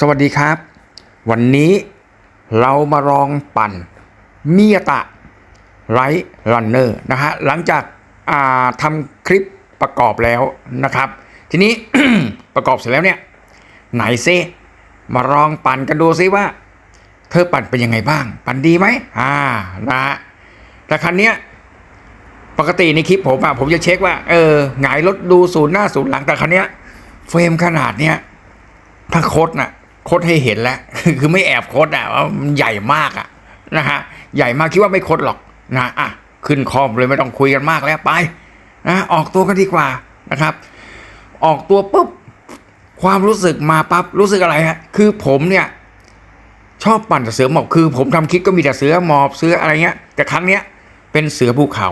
สวัสดีครับ วันนี้เรามาลองปั่นมิยตะไรรันเนอร์นะฮะหลังจากาทำคลิปประกอบแล้วนะครับ ทีนี้ ประกอบเสร็จแล้วเนี่ย ไหนซิมาลองปั่นกันดูซิว่า เธอปั่นเป็นยังไงบ้าง ปั่นดีไหมอ่านะฮะแต่คันเนี้ยปกติในคลิปผมอะผมจะเช็คว่าเออหงายรถดูศูนย์หน้าศูนย์หลังแต่คันเนี้ยเฟรมขนาดเนี้ยถ้าโคดน่ะ คดให้เห็นแล้ว คือไม่แอบโคดอะมันใหญ่มากอะนะฮะใหญ่มากคิดว่าไม่โคดหรอกนะอะขึ้นคอมเลยไม่ต้องคุยกันมากแล้วไปนะออกตัวกันดีกว่านะครับ ออกตัวปุ๊บความรู้สึกมาปั๊บรู้สึกอะไรฮะคือผมเนี่ย ชอบปั่นแต่เสือหมอบคือ ผมทำคลิปก็มีแต่เสือหมอบเสืออะไรเงี้ย แต่ครั้งเนี้ยเป็นเสือภูเขา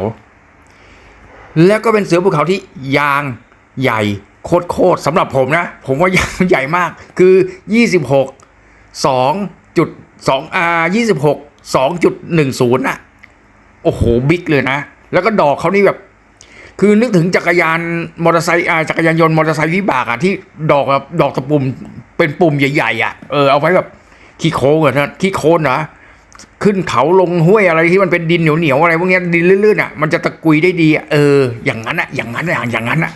แล้วก็เป็นเสือภูเขาที่ยางใหญ่ โคตรโคตรๆสำหรับผมนะ ผมว่าใหญ่มากคือ 26 2จุด2อ่า26 2.10อะโอ้โหบิ๊กเลยนะ แล้วก็ดอกเขานี่แบบ คือนึกถึงจักรยานมอเตอร์ไซค์อ่าจักรยานยนต์มอเตอร์ไซค์วิบากอะที่ดอกแบบดอกตะปุ่มเป็นปุ่มใหญ่ๆอะเออเอาไว้แบบขี้โค้งอะนะขี้โค้นนะขึ้นเขาลงห้วยอะไรที่มันเป็นดินเหนียวๆอะไรพวกนี้ดินลื่นๆอะมันจะตะกุยได้ดีเออ อย่างนั้นอะอย่างนั้นอะอย่างนั้นอะ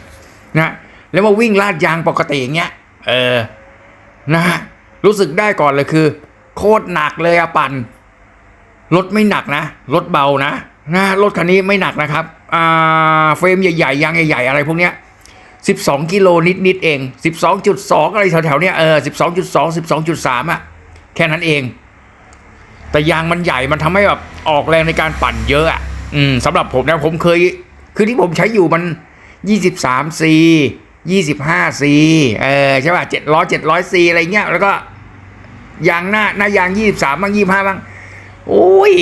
นะ แล้วมาวิ่งลาดยางปกติอย่างเงี้ย เออนะฮะรู้สึกได้ก่อนเลยคือ โคตรหนักเลยอะปั่นรถไม่หนักนะรถเบานะนะรถคันนี้ไม่หนักนะครับอ่าเฟรมใหญ่ๆยางใหญ่ๆอะไรพวกเนี้ย12 กิโลนิดๆเอง 12.2 อะไรแถวๆเนี้ยเออ12.2 12.3อะแค่นั้นเอง แต่ยางมันใหญ่มันทำให้แบบออกแรงในการปั่นเยอะอะอืมสำหรับผมนะผมเคย คือที่ผมใช้อยู่มัน 23 c 25 c เออใช่ป่ะ700 700 c อะไรเงี้ยแล้วก็ยางหน้าหน้ายาง 23 บ้าง 25 บ้าง โอ้ย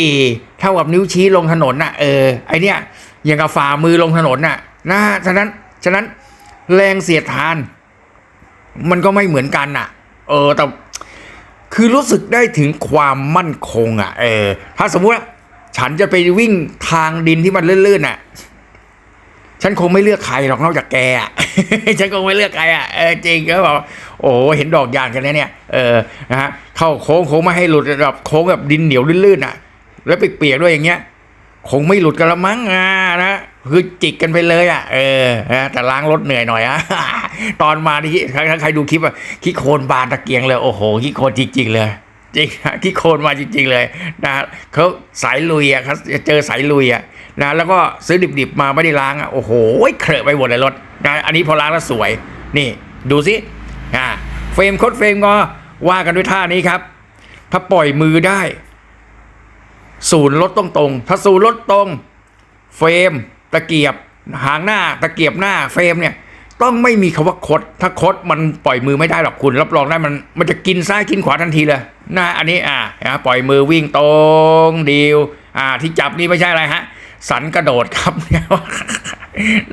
เท่ากับนิ้วชี้ลงถนนน่ะเออไอเนี้ยอย่างกับฝ่ามือลงถนนน่ะนะฉะนั้นฉะนั้นแรงเสียดทาน มันก็ไม่เหมือนกันน่ะ เออแต่คือรู้สึกได้ถึงความมั่นคงอะ เออ ถ้าสมมุติว่าฉันจะไปวิ่งทางดินที่มันลื่นๆอะ ฉันคงไม่เลือกใครหรอกนอกจากแกอะฉันคงไม่เลือกใครอะเออจริงก็บอกโอ้เห็นดอกยางกันแล้วเนี่ยเออนะฮะเข้าโค้งโค้งไม่ให้หลุดแบบโค้งแบบดินเหนียวลื่นๆอะ แล้วเปียกๆด้วยอย่างเงี้ยคงไม่หลุดกันละมั้งอ่านะคือจิกกันไปเลยอะเออนะแต่ล้างรถเหนื่อยหน่อยอะตอนมาที่ถ้าใครดูคลิปอะขี้โคลนบานตะเกียงเลยโอ้โหขี้โคลนจริงๆเลยจริงขี้โคลนมาจริง ๆ เลยนะเขาสายลุยอะเขาเจอสายลุยอะ นะแล้วก็ซื้อดิบๆมาไม่ได้ล้างอะโอ้โหเคลอะไปหมดเลยรถนะอันนี้พอล้างแล้วสวยนี่ดูสิอ่าเฟรมคดเฟรมก็ว่ากันด้วยท่านี้ครับ ถ้าปล่อยมือได้ ศูนย์รถตรงตรงๆถ้าศูนย์รถตรง เฟรมตะเกียบหางหน้าตะเกียบหน้าเฟรมเนี่ยต้องไม่มีคำว่าคด ถ้าคดมันปล่อยมือไม่ได้หรอกคุณ รับรองได้มันมันจะกินซ้ายกินขวาทันทีเลยนะอันนี้อ่านะปล่อยมือวิ่งตรงดีวอ่าที่จับนี่ไม่ใช่อะไรฮะ สันกระโดดครับ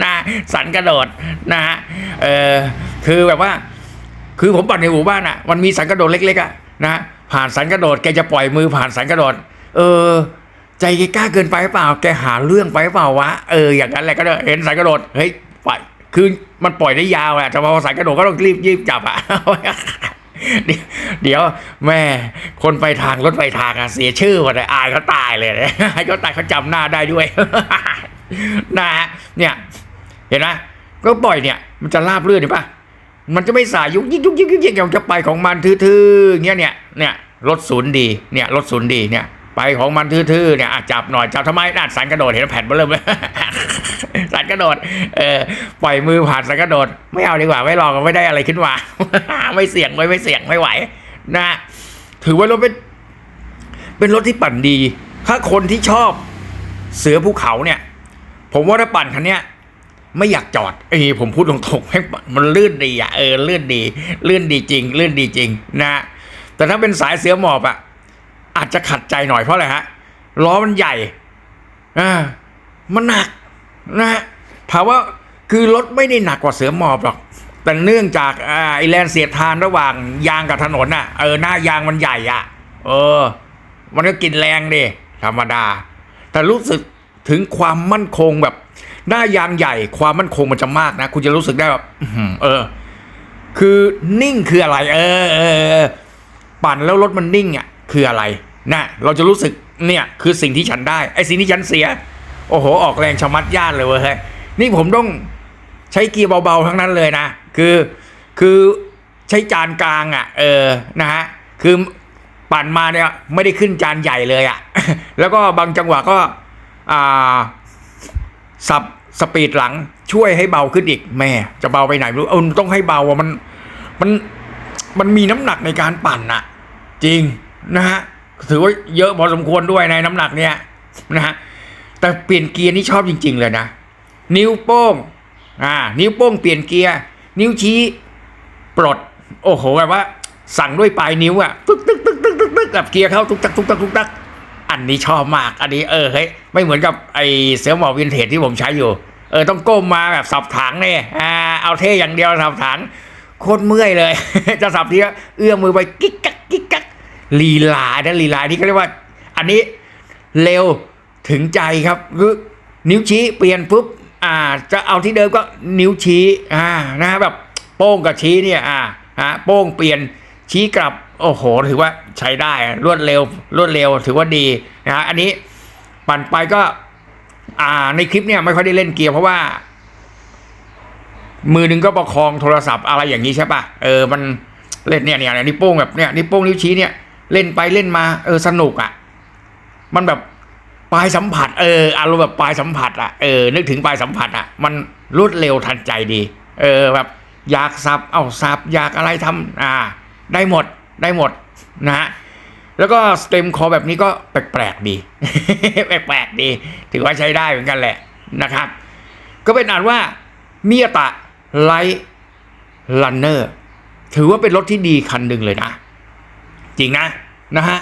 นะสันกระโดดนะฮะเออคือแบบว่า คือผมปั่นในหมู่บ้านอะ มันมีสันกระโดดเล็กๆอะนะผ่านสันกระโดดแกจะปล่อยมือผ่านสันกระโดด เออ ใจแกกล้าเกินไปหรือเปล่า แกหาเรื่องไปหรือเปล่าวะเอออย่างนั้นแหละก็ได้เห็นสันกระโดดเฮ้ยปล่อยคือมันปล่อยได้ยาวอะแต่พอสันกระโดดก็ต้องรีบยีบจับอะ เดี๋ยวแม่คนไปทางรถไปทางอะเสียชื่อหมดเลยอายเขาตายเลยอายเขาตายเขาจำหน้าได้ด้วยนะฮะเนี่ย เห็นไหมก็ปล่อยเนี่ย มันจะราบเรื่อนเห็นปะมันจะไม่สายยุกยิกยุกยิกยิกยิกอย่างจะไปของมันทื่อๆเงี้ยเนี่ยเนี่ยรถศูนย์ดีเนี่ยรถศูนย์ดีเนี่ย ไปของมันทื่อๆเนี่ยจับหน่อยจับทำไมน่าสันกระโดดเห็นแผ่นเบอเริ่มเลยสันกระโดดเออปล่อยมือผ่านสันกระโดด ไม่เอาดีกว่าไม่ลองก็ไม่ได้อะไรขึ้นมาไม่เสี่ยงไม่ไม่เสี่ยงไม่ไหว นะถือว่ารถเป็น เป็นรถที่ปั่นดี ถ้าคนที่ชอบเสือภูเขาเนี่ย ผมว่าถ้าปั่นคันเนี้ยไม่อยากจอดเอ้ผมพูดตรงๆแม่งมันลื่นดีอะเออลื่นดี ลื่นดีจริง ลื่นดีจริง นะแต่ถ้าเป็นสายเสือหมอบอะ อาจจะขัดใจหน่อยเพราะอะไรฮะล้อมันใหญ่อ่ามันหนักนะฮะถามว่าคือรถไม่ได้หนักกว่าเสือหมอบหรอกแต่เนื่องจากอ่าไอแลนเสียดทานระหว่างยางกับถนนอะเออหน้ายางมันใหญ่อะ เออ มันก็กินแรงดิธรรมดา แต่รู้สึกถึงความมั่นคงแบบ หน้ายางใหญ่ ความมั่นคงมันจะมากนะ คุณจะรู้สึกได้แบบเออ คือนิ่งคืออะไร เออเออเออปั่นแล้วรถมันนิ่งอะ คืออะไรนะเราจะรู้สึกเนี่ยคือสิ่งที่ฉันได้ไอ้สิ่งที่ฉันเสีย โอ้โห ออกแรงชะมัดญาติเลยเว้ยนี่ผมต้องใช้เกียร์เบาๆทั้งนั้นเลยนะคือคือใช้จานกลางอะ เออนะฮะคือปั่นมาเนี่ยไม่ได้ขึ้นจานใหญ่เลยอะ แล้วก็บางจังหวะก็อ่าสับสปีดหลังช่วยให้เบาขึ้นอีกแม่จะเบาไปไหนไม่รู้เออต้องให้เบาอะมันมันมันมีน้ำหนักในการปั่นอะจริง นะฮะถือว่าเยอะพอสมควรด้วยในน้ำหนักเนี้ยนะฮะแต่เปลี่ยนเกียร์นี่ชอบจริง ๆ เลยนะ นิ้วโป้ง อ่า นิ้วโป้งเปลี่ยนเกียร์ นิ้วชี้ปลด โอ้โหแบบว่า สั่งด้วยปลายนิ้วอะตึกตึกตึกตึกตึกตึกกับเกียร์เข้าตุกตักตุกตักตุกตักอันนี้ชอบมาก อันนี้เออเฮ้ยไม่เหมือนกับไอเสือหมอบวินเทจที่ผมใช้อยู่ เออต้องก้มมาแบบสับถังเนี่ยอ่าเอาเท่อย่างเดียวสับถังโคตรเมื่อยเลย จะสับทีเอื้อมมือไปกิ๊กกักกิ๊ก ลีลานะลีลาที่เขาเรียกว่า อันนี้เร็วถึงใจครับคือนิ้วชี้เปลี่ยนปุ๊บอ่า จะเอาที่เดิมก็นิ้วชี้อ่านะฮะแบบโป้งกับชี้เนี่ยอ่าฮะโป้งเปลี่ยนชี้กลับโอ้โห ถือว่าใช้ได้รวดเร็ว รวดเร็วถือว่าดีนะฮะอันนี้ปั่นไปก็ อ่าในคลิปเนี่ยไม่ค่อยได้เล่นเกียร์เพราะว่า มือหนึ่งก็ประคองโทรศัพท์อะไรอย่างนี้ใช่ปะเออมันเล่นเนี่ยเนี่ยเนี่ยนิ้วโป้งแบบเนี่ยนิ้วโป้งนิ้วชี้เนี่ย เล่นไปเล่นมาเออสนุกอะ มันแบบปลายสัมผัส เอออารมณ์แบบปลายสัมผัสอะเออนึกถึงปลายสัมผัสอะ มันรวดเร็วทันใจดี เออแบบอยากสับเอาสับอยากอะไรทำอ่า ได้หมดได้หมดนะฮะแล้วก็สเต็มคอแบบนี้ก็แปลกๆดี แปลกๆดี ถือว่าใช้ได้เหมือนกันแหละนะครับ ก็เป็นอ่านว่าเมียตะไลท์ลันเนอร์ถือว่าเป็นรถที่ดีคันหนึ่งเลยนะ จริงนะนะฮะ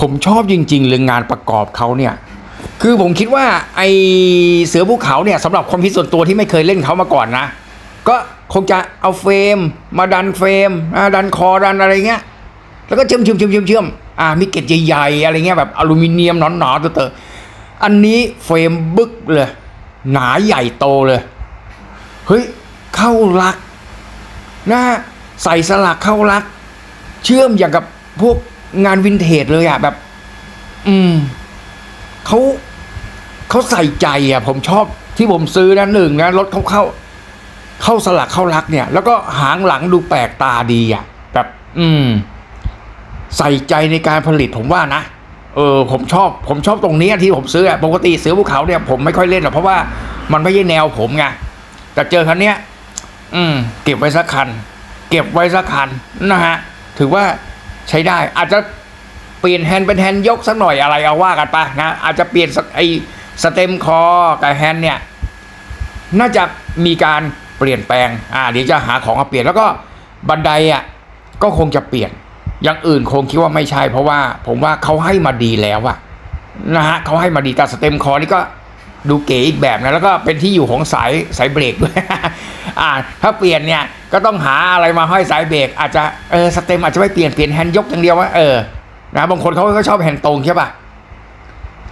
ผมชอบจริง ๆ เรื่องงานประกอบเขาเนี่ยคือผมคิดว่าไอเสือภูเขาเนี่ยสำหรับความคิดส่วนตัวที่ไม่เคยเล่นเขามาก่อนนะ ก็คงจะเอาเฟรมมาดันเฟรมดันคอดันอะไรเงี้ยแล้วก็เชื่อมเชื่อมเชื่อมเชื่อมเชื่อมอ่ามีเกล็ดใหญ่ๆอะไรเงี้ยแบบอลูมิเนียมหนาๆเตอะๆอันนี้เฟรมบึกเลย หนาใหญ่โตเลยเฮ้ยเข้ารักนะใส่สลักเข้ารัก เชื่อมอย่างกับพวกงานวินเทจเลยอะแบบ อืมเขาเขาใส่ใจอะผมชอบที่ผมซื้อนะหนึ่งนะรถเขาเข้า เข้าสลักเข้ารักเนี่ย แล้วก็หางหลังดูแปลกตาดีอะแบบ อืม ใส่ใจในการผลิตผมว่านะเออผมชอบผมชอบตรงนี้ที่ผมซื้ออะปกติเสือภูเขาเนี่ยผมไม่ค่อยเล่นหรอกเพราะว่ามันไม่ใช่แนวผมไงแต่เจอคันเนี้ย อืม เก็บไว้สักคัน เก็บไว้สักคันนะฮะ ถือว่าใช้ได้อาจจะเปลี่ยนแฮนด์เป็นแฮนด์ยกสักหน่อยอะไรเอาว่ากันไปนะอาจจะเปลี่ยนสักไอสเต็มคอกับแฮนด์เนี่ยน่าจะมีการเปลี่ยนแปลงอ่าเดี๋ยวจะหาของมาเปลี่ยนแล้วก็บันไดอะก็คงจะเปลี่ยนอย่างอื่นคงคิดว่าไม่ใช่ เพราะว่าผมว่าเขาให้มาดีแล้วอะนะฮะเขาให้มาดีแต่สเต็มคอนี่ก็ดูเก๋อีกแบบนะแล้วก็เป็นที่อยู่ของสายสายเบรกด้วยอ่าถ้าเปลี่ยนเนี่ย ก็ต้องหาอะไรมาห้อยสายเบรกอาจจะเออสเต็มอาจจะไม่เปลี่ยนเปลี่ยนแฮนด์ยกอย่างเดียวว่าเออนะบางคนเขาก็ชอบแฮนด์ตรงใช่ป่ะ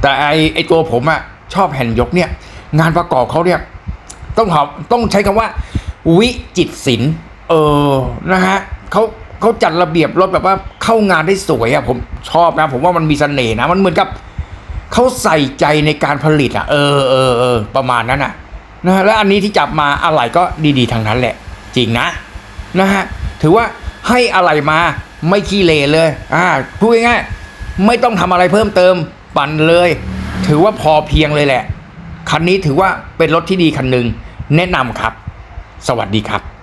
แต่ไอไอตัวผมอะชอบแฮนด์ยกเนี่ย งานประกอบเขาเนี่ยต้องหอต้องใช้คำว่า วิจิตศิลป์เออนะฮะเขาเขาจัดระเบียบรถแบบว่าเข้างานได้สวยอะผมชอบนะ ผมว่ามันมีเสน่ห์นะมันเหมือนกับเขาใส่ใจในการผลิตอะเออเออเออประมาณนั้นอะนะฮะแล้วอันนี้ที่จับมาอะไรก็ดีๆทางนั้นแหละ จริงนะนะฮะถือว่าให้อะไรมาไม่ขี้เลเลยอ่าพูดง่ายๆไม่ต้องทำอะไรเพิ่มเติมปั่นเลย ถือว่าพอเพียงเลยแหละ คันนี้ถือว่าเป็นรถที่ดีคันหนึ่งแนะนำครับ สวัสดีครับ